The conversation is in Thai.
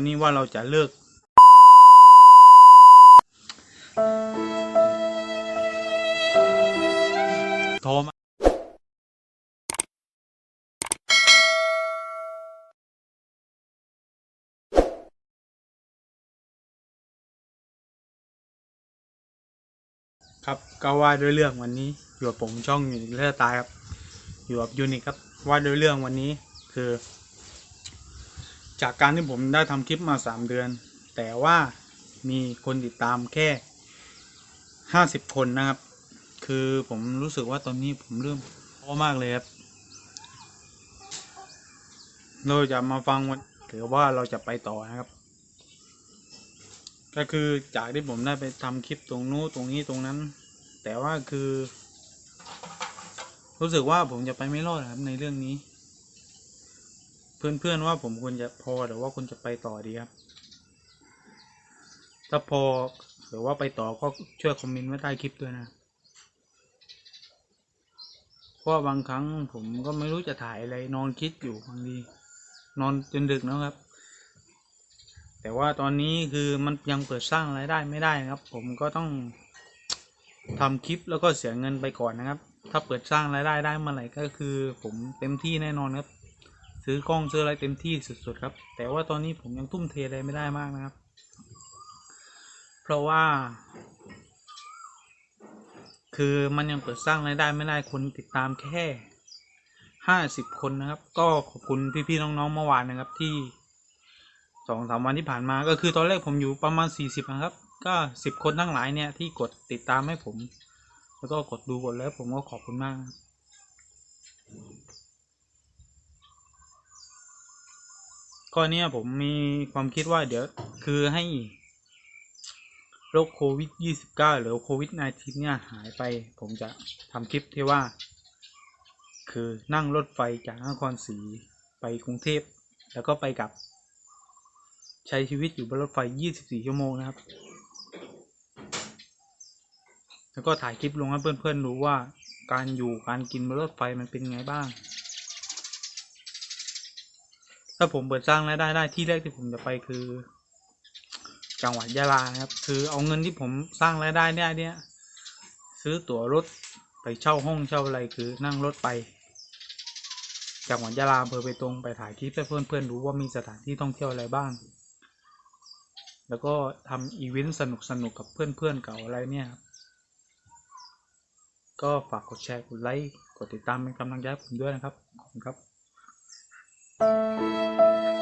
วันนี้ว่าเราจะเลิก โทรมาครับก็ว่าด้วยเรื่องวันนี้อยู่กับผมช่องยูนิคเลอร์ตายครับอยู่กับยูนิคครับว่าด้วยเรื่องวันนี้คือ จากการที่ผมได้ทำคลิปมาสามเดือน แต่ว่ามีคนติดตามแค่ห้าสิบคนนะครับ คือผมรู้สึกว่าตอนนี้ผมเริ่มท้อมากเลยครับ เราจะมาฟังวันหรือว่าเราจะไปต่อนะครับ ก็คือจากที่ผมได้ไปทำคลิปตรงนู้นตรงนี้ตรงนั้น แต่ว่าคือ รู้สึกว่าผมจะไปไม่รอดครับในเรื่องนี้ เพื่อนๆว่าผมควรจะพอหรือว่าควรจะไปต่อดีครับ ถ้าพอหรือว่าไปต่อก็ช่วยคอมเมนต์ไว้ใต้คลิปด้วยนะเพราะว่าบางครั้งผมก็ไม่รู้จะถ่ายอะไรนอนคิดอยู่บางทีนอนจนดึกนะครับ แต่ว่าตอนนี้คือมันยังเปิดสร้างรายได้ไม่ได้นะครับ ผมก็ต้องทำคลิปแล้วก็เสียเงินไปก่อนนะครับ ถ้าเปิดสร้างรายได้ได้เมื่อไหร่ก็คือ ผมเต็มที่แน่นอนครับ ซื้อกล้องซื้ออะไรเต็มที่สุดๆครับ แต่ว่าตอนนี้ผมยังทุ่มเทอะไรไม่ได้มากนะครับ เพราะว่า คือมันยังเปิดสร้างรายได้ไม่ได้คนติดตามแค่ห้าสิบคนนะครับ ก็ขอบคุณพี่ๆน้องๆเมื่อวานนะครับที่สองสามวันที่ผ่านมาก็คือตอนแรกผมอยู่ประมาณสี่สิบนะครับ ก็สิบคนทั้งหลายเนี่ยที่กดติดตามให้ผม แล้วก็กดดูกดแล้วผมก็ขอบคุณมาก นะครับก็เนี่ยผมมีความคิดว่าเดี๋ยวคือให้โรคโควิด 29 หรือโควิด 19 เนี่ยหายไป ผมจะทำคลิปที่ว่า คือนั่งรถไฟจากนครศรีไปกรุงเทพ แล้วก็ไปกลับ ใช้ชีวิตอยู่บนรถไฟ 24 ชั่วโมงนะครับ แล้วก็ถ่ายคลิปลงให้เพื่อนๆรู้ว่าการอยู่การกินบนรถไฟมันเป็นไงบ้าง ถ้าผมเปิดสร้างรายได้ได้ที่แรกที่ผมจะไปคือ จังหวัดยะลานะครับ คือเอาเงินที่ผมสร้างรายได้เนี่ยเนี่ยซื้อตั๋วรถไปเช่าห้องเช่าอะไรคือนั่งรถไปจังหวัดยะลาอำเภอไปตรงไปถ่ายคลิปให้เพื่อนๆรู้ว่ามีสถานที่ท่องเที่ยวอะไรบ้าง แล้วก็ทำอีเวนต์สนุกๆกับเพื่อนๆเก่าอะไรเนี่ยก็ฝากกดแชร์กดไลค์กดติดตามเป็นกำลังใจผมด้วยนะครับขอบคุณครับ Música